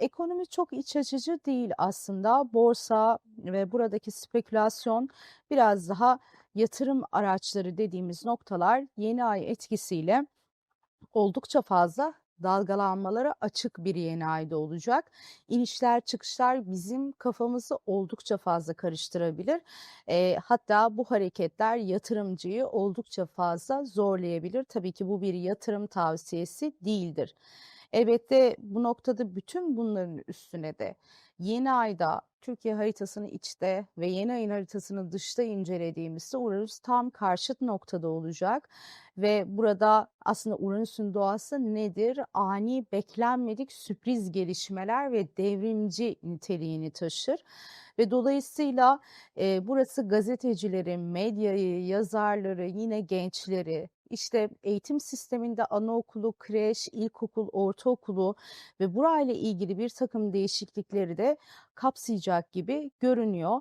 Ekonomi çok iç açıcı değil aslında. Borsa ve buradaki spekülasyon biraz daha yatırım araçları dediğimiz noktalar yeni ay etkisiyle oldukça fazla dalgalanmalara açık bir yeni ayda olacak. İnişler çıkışlar bizim kafamızı oldukça fazla karıştırabilir. Eee, hatta bu hareketler yatırımcıyı oldukça fazla zorlayabilir. Tabii ki bu bir yatırım tavsiyesi değildir. Elbette bu noktada bütün bunların üstüne de yeni ayda Türkiye haritasını içte ve yeni ayın haritasını dışta incelediğimizde Uranüs tam karşıt noktada olacak ve burada aslında Uranüs'ün doğası nedir? Ani, beklenmedik sürpriz gelişmeler ve devrimci niteliğini taşır ve dolayısıyla e, burası gazetecileri, medyayı, yazarları, yine gençleri, işte eğitim sisteminde anaokulu, kreş, ilkokul, ortaokulu ve burayla ilgili bir takım değişiklikleri de kapsayacak gibi görünüyor.